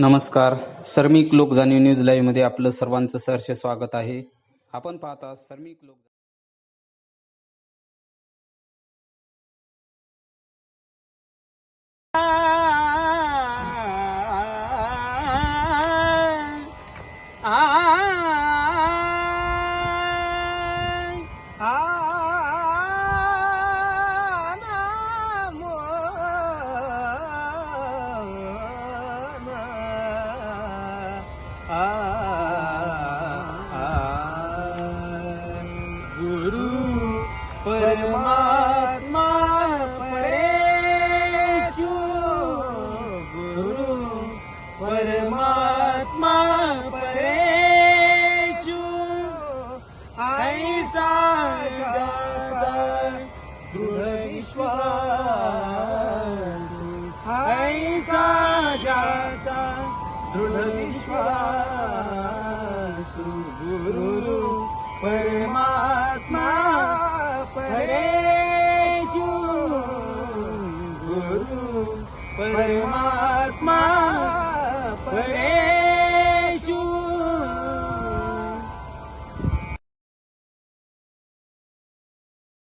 नमस्कार. सर्मिक लोक जाणीव न्यूज लाईव्हमध्ये आपलं सर्वांचं सहर्ष स्वागत आहे. आपण पाहता सर्मिक लोक परमात्मा परेशु। गुरु परमात्मा परेशु। ऐसा ज्याचा दृढ विश्वास। ऐसा ज्याचा दृढ विश्वास। परमात्मा